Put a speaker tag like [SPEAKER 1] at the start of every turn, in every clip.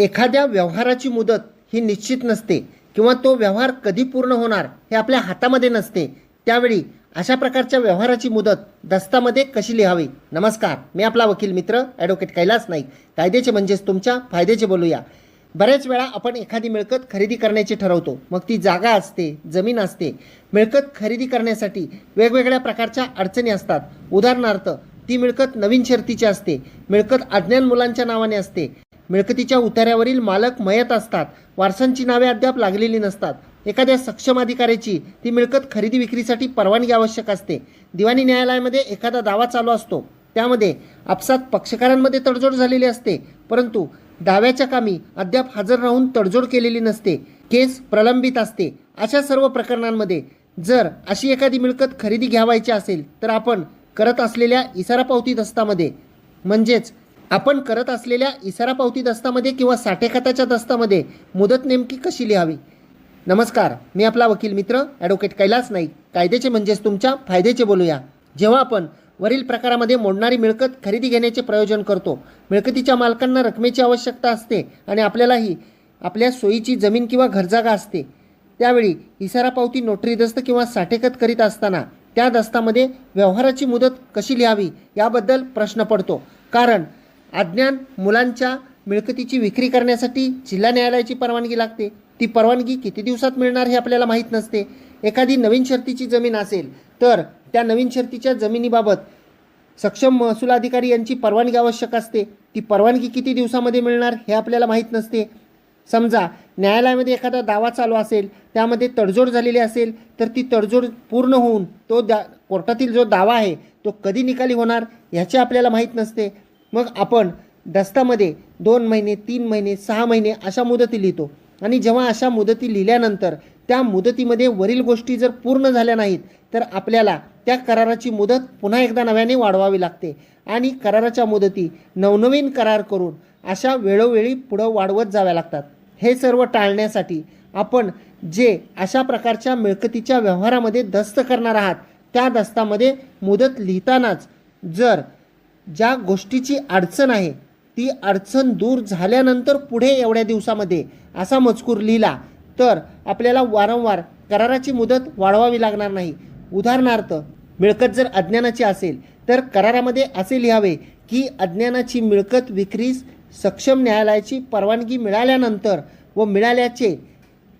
[SPEAKER 1] एखाद्या व्यवहाराची मुदत ही निश्चित नसते किंवा तो व्यवहार कधी पूर्ण होणार हे आपल्या हातामध्ये नसते त्यावेळी अशा प्रकारच्या व्यवहाराची मुदत दस्तामध्ये कशी लिहावी? नमस्कार मी आपला वकील मित्र ॲडव्होकेट कैलास नाईक. कायद्याचे म्हणजेच तुमच्या फायद्याचे बोलूया. बऱ्याच वेळा आपण एखादी मिळकत खरेदी करण्याची ठरवतो. मग ती जागा असते जमीन असते. मिळकत खरेदी करण्यासाठी वेगवेगळ्या प्रकारच्या अडचणी असतात. उदाहरणार्थ ती मिळकत नवीन शर्तीची असते. मिळकत अज्ञान मुलांच्या नावाने असते. मिळकतीच्या उतार्यावरील मालक मयत असतात. वारसांची नावे अद्याप लागलेली नसतात. एखाद्या सक्षम अधिकाऱ्याची ती मिळकत खरेदी विक्रीसाठी परवानगी आवश्यक असते. दिवाणी न्यायालयामध्ये एखादा दावा चालू असतो. त्यामध्ये आपसात पक्षकारांमध्ये तडजोड झालेली असते. परंतु दाव्याच्या कामी अद्याप हजर राहून तडजोड केलेली नसते. केस प्रलंबित असते. अशा सर्व प्रकरणांमध्ये जर अशी एखादी मिळकत खरेदी घ्यावायची असेल तर आपण करत असलेल्या इसारा पावती दस्तामध्ये म्हणजेच आपण करत असलेल्या इसारा पावती दस्तामध्ये किंवा साठेखात्याच्या दस्तामध्ये मुदत नेमकी कशी लिहावी? नमस्कार मी आपला वकील मित्र ॲडव्होकेट कैलास नाईक. कायद्याचे म्हणजेच तुमच्या फायद्याचे बोलूया. जेव्हा आपण वरील प्रकारामध्ये मोडणारी मिळकत खरेदी घेण्याचे प्रयोजन करतो मिळकतीच्या मालकांना रकमेची आवश्यकता असते आणि आपल्यालाही आपल्या सोयीची जमीन किंवा घरजागा असते. त्यावेळी इसारा पावती नोटरी दस्त किंवा साठेखत करीत असताना त्या दस्तामध्ये व्यवहाराची मुदत कशी लिहावी याबद्दल प्रश्न पडतो. कारण अज्ञान मुलांच्या मिळकतीची विक्री करण्यासाठी जिल्हा न्यायालयाची परवानगी लागते. ती परवानगी किती दिवसात मिळणार हे आपल्याला माहीत नसते. एखादी नवीन शर्तीची जमीन असेल तर त्या नवीन शर्तीच्या जमिनीबाबत सक्षम महसूल अधिकारी यांची परवानगी आवश्यक असते. ती परवानगी किती दिवसामध्ये मिळणार हे आपल्याला माहीत नसते. समजा न्यायालयामध्ये एखादा दावा चालू असेल त्यामध्ये तडजोड झालेली असेल तर ती तडजोड पूर्ण होऊन तो दा कोर्टातील जो दावा आहे तो कधी निकाली होणार ह्याचे आपल्याला माहीत नसते. मग आपण दस्तामध्ये दोन महिने तीन महिने सहा महिने अशा मुदती लिहितो. आणि जेव्हा अशा मुदती लिहिल्यानंतर त्या मुदतीमध्ये वरील गोष्टी जर पूर्ण झाल्या नाहीत तर आपल्याला त्या कराराची मुदत पुन्हा एकदा नव्याने वाढवावी लागते. आणि कराराच्या मुदती नवनवीन करार करून अशा वेळोवेळी पुढं वाढवत जाव्या लागतात. हे सर्व टाळण्यासाठी आपण जे अशा प्रकारच्या मिळकतीच्या व्यवहारामध्ये दस्त करणार आहात त्या दस्तामध्ये मुदत लिहितानाच जर ज्या गोष्टीची अडचण आहे ती अडचण दूर झाल्यानंतर पुढे एवढ्या दिवसामध्ये असा मजकूर लिहिला तर आपल्याला वारंवार कराराची मुदत वाढवावी लागणार नाही. उदाहरणार्थ मिळकत जर अज्ञानाची असेल तर करारामध्ये असे लिहावे की अज्ञानाची मिळकत विक्रीस सक्षम न्यायालयाची परवानगी मिळाल्यानंतर व मिळाल्याचे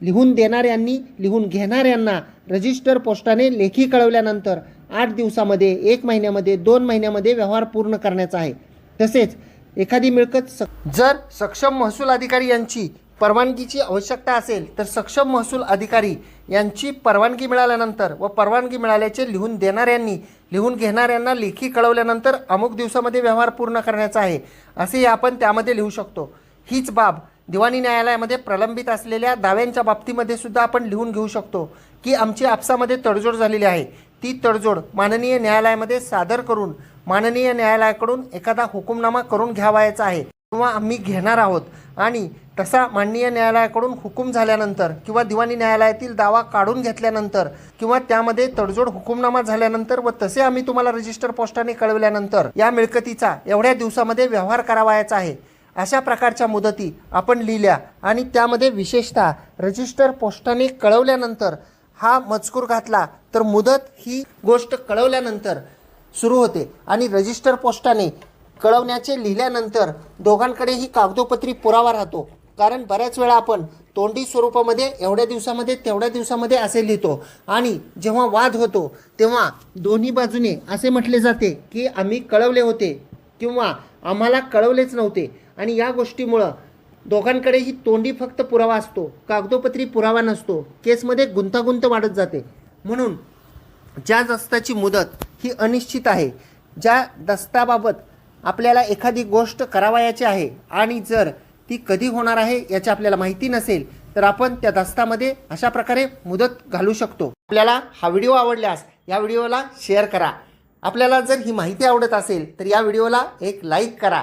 [SPEAKER 1] लिहून देणाऱ्यांनी लिहून घेणाऱ्यांना रजिस्टर पोस्टाने लेखी कळवल्यानंतर आठ दिवसामध्ये एक महिन्यामध्ये दोन महिन्यामध्ये व्यवहार पूर्ण करण्याचा आहे. तसेच एखादी मिळकत स जर सक्षम महसूल अधिकारी यांची परवानगीची आवश्यकता असेल तर सक्षम महसूल अधिकारी यांची परवानगी मिळाल्यानंतर व परवानगी मिळाल्याचे लिहून देणाऱ्यांनी लिहून घेणाऱ्यांना लेखी कळवल्यानंतर अमुक दिवसामध्ये व्यवहार पूर्ण करण्याचा आहे असेही आपण त्यामध्ये लिहू शकतो. हीच बाब दिवाणी न्यायालयामध्ये प्रलंबित असलेल्या दाव्यांच्या बाबतीमध्ये सुद्धा आपण लिहून घेऊ शकतो की आमची आपसामध्ये तडजोड झालेली आहे. ती तडजोड माननीय न्यायालयामध्ये सादर करून माननीय न्यायालयाकडून एखादा हुकुमनामा करून घ्यावायचा आहे किंवा आम्ही घेणार आहोत. आणि तसा माननीय न्यायालयाकडून हुकूम झाल्यानंतर किंवा दिवाणी न्यायालयातील दावा काढून घेतल्यानंतर किंवा त्यामध्ये तडजोड हुकुमनामा झाल्यानंतर व तसे आम्ही तुम्हाला रजिस्टर पोस्टाने कळवल्यानंतर या मिळकतीचा एवढ्या दिवसामध्ये व्यवहार करावायचा आहे. अशा प्रकारच्या मुदती आपण लिहिल्या आणि त्यामध्ये विशेषतः रजिस्टर पोस्टाने कळवल्यानंतर हा मजकूर घातला तर मुदत ही गोष्ट कळवल्यानंतर सुरू होते आणि रजिस्टर पोस्टाने कळवण्याचे लिहिल्यानंतर दोघांकडेही कागदोपत्री पुरावा राहतो. कारण बऱ्याच वेळा आपण तोंडी स्वरूपामध्ये एवढ्या दिवसामध्ये तेवढ्या दिवसामध्ये असे लिहितो. आणि जेव्हा वाद होतो तेव्हा दोन्ही बाजूने असे म्हटले जाते की आम्ही कळवले होते किंवा आम्हाला कळवलेच नव्हते. आणि या गोष्टीमुळं दोघांकडेही तोंडी फक्त पुरावा असतो कागदोपत्री पुरावा नसतो केसमध्ये गुंतागुंत वाढत जाते. म्हणून ज्या दस्ताची मुदत ही अनिश्चित आहे ज्या दस्ताबाबत आपल्याला एखादी गोष्ट करावयाची आहे आणि जर ती कधी होणार आहे याची आपल्याला माहिती नसेल तर आपण त्या दस्तामध्ये अशा प्रकारे मुदत घालू शकतो. आपल्याला हा व्हिडिओ आवडल्यास या व्हिडिओला शेअर करा. आपल्याला जर ही माहिती आवडत असेल तर या व्हिडिओला एक लाईक करा.